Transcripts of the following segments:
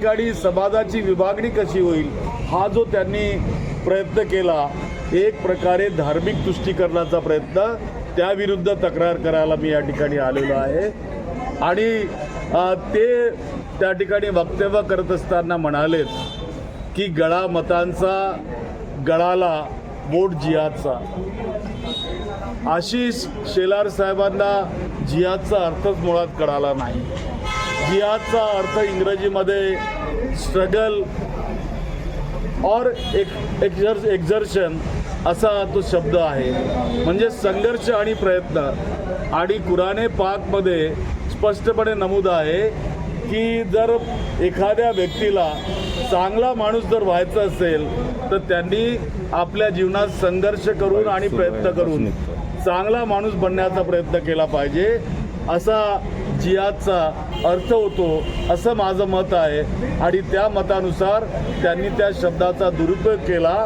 ठिकाणी समाजाची विभागणी कशी होईल हा जो त्यांनी प्रयत्न केला एक प्रकारे धार्मिक तुष्टीकरणाचा प्रयत्न त्याविरुद्ध तक्रार करायला मी या ठिकाणी आलेलो आहे. आणि ते त्या ठिकाणी वक्तव्य करत असताना म्हणालेत की गळा मतांचा गळाला बोट जिहादचा. आशिष शेलार साहेबांना जिहादचा अर्थच मुळात कळाला नाही. जिहादचा अर्थ इंग्रजीमध्ये स्ट्रगल और एक एक्झर एक्झर्शन असा तो शब्द आहे. म्हणजे संघर्ष आणि प्रयत्न. आणि कुराणे पाकमध्ये स्पष्टपणे नमूद आहे की जर एखाद्या व्यक्तीला चांगला माणूस जर व्हायचा असेल तर त्यांनी आपल्या जीवनात संघर्ष करून आणि प्रयत्न करून चांगला माणूस बनण्याचा प्रयत्न केला पाहिजे असा जिहादचा अर्थ होतो असं माझं मत आहे. आणि त्या मतानुसार त्यांनी त्या शब्दाचा दुरुपयोग केला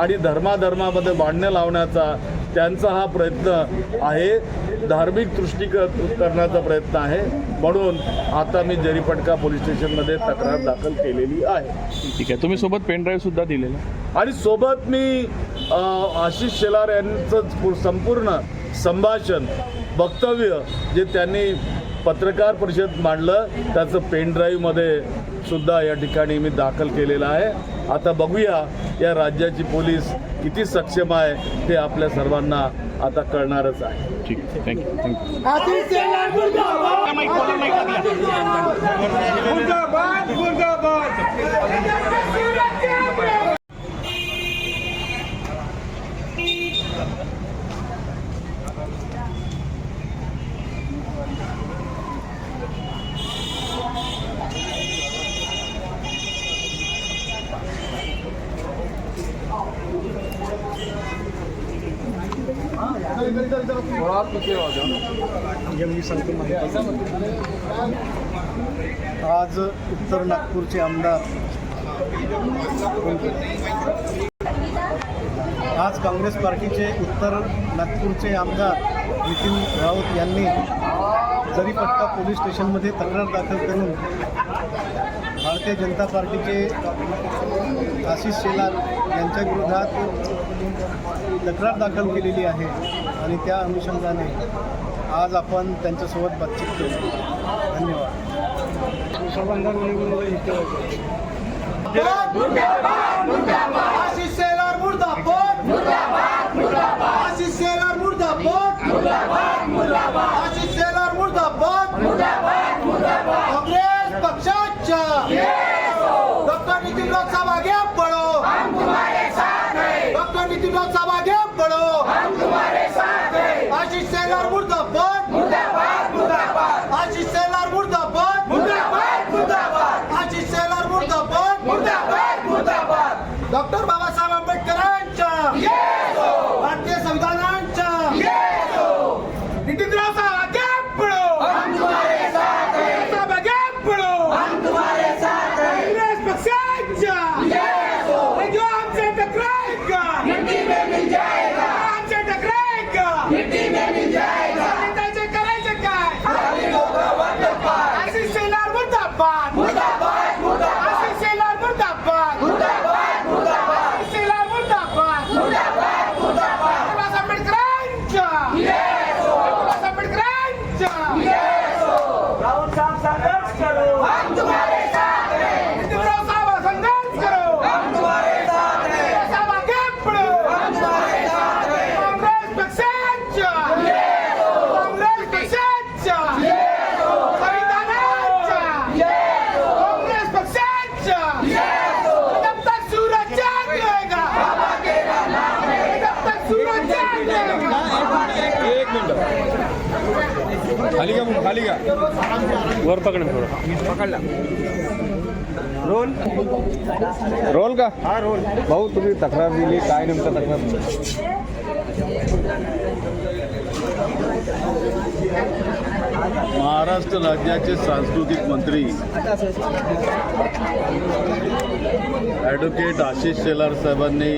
आणि धर्माधर्मामध्ये भांडणं लावण्याचा त्यांचा हा प्रयत्न आहे. धार्मिक दृष्टी करण्याचा प्रयत्न आहे. म्हणून आता मी जरीपटका पोलीस स्टेशनमध्ये तक्रार दाखल केलेली आहे. ठीक आहे. तुम्ही सोबत पेन ड्राईव्ह सुद्धा दिलेला आणि सोबत मी आशिष शेलार यांचं संपूर्ण संभाषण वक्तव्य जे त्यांनी पत्रकार परिषद मांडलं. त्याचं पेन ड्राईव्हमध्ये सुद्धा या ठिकाणी मी दाखल केलेलं आहे. आता बघूया या राज्याची पोलीस किती सक्षम आहे ते आपल्या सर्वांना आता कळणारच आहे. ठीक आहे. थँक्यू थँक्यू आज उत्तर नागपूरचे आमदार आज काँग्रेस पार्टीचे उत्तर नागपूरचे आमदार नितीन राऊत यांनी जरीपट्टा पोलीस स्टेशनमध्ये तक्रार दाखल करून भारतीय जनता पार्टीचे आशिष शेलार यांच्या विरोधात तक्रार दाखल केलेली आहे आणि त्या अनुषंगाने आज आपण त्यांच्यासोबत बातचीत करू धन्यवाद. काँग्रेस खाली का मग खाली का वर पकड थोडं. पकडला. रोल? रोल का? हा रोल. भाऊ तुम्ही तक्रार दिली काय नेमकं तक्रार? दिली महाराष्ट्र राज्याचे सांस्कृतिक मंत्री ॲडव्होकेट आशिष शेलार साहेबांनी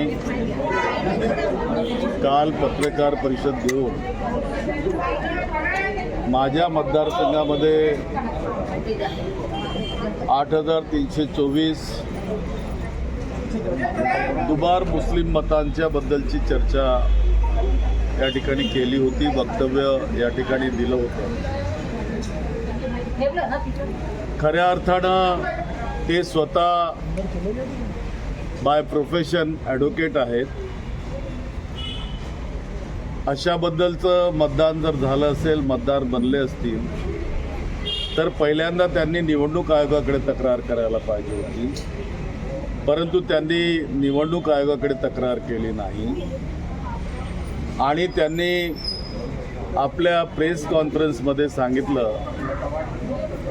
काल पत्रकार परिषद घेऊन माझ्या मतदारसंघामध्ये आठ हजार तीनशे चोवीस दुबार मुस्लिम मतांच्या बद्दलची चर्चा या ठिकाणी केली होती वक्तव्य या ठिकाणी दिलं होतं. खऱ्या अर्थानं ते स्वतः बाय प्रोफेशन ॲडव्होकेट आहेत. अशाबद्दलचं मतदान जर झालं असेल मतदार बनले असतील तर पहिल्यांदा त्यांनी निवडणूक आयोगाकडे तक्रार करायला पाहिजे होती. परंतु त्यांनी निवडणूक आयोगाकडे तक्रार केली नाही. आणि त्यांनी आपल्या प्रेस कॉन्फरन्समध्ये सांगितलं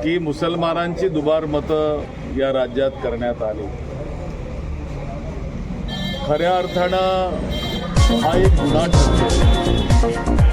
की मुसलमानांची दुबार मतं या राज्यात करण्यात आली. खऱ्या अर्थानं हा एक गुन्हा ठरतो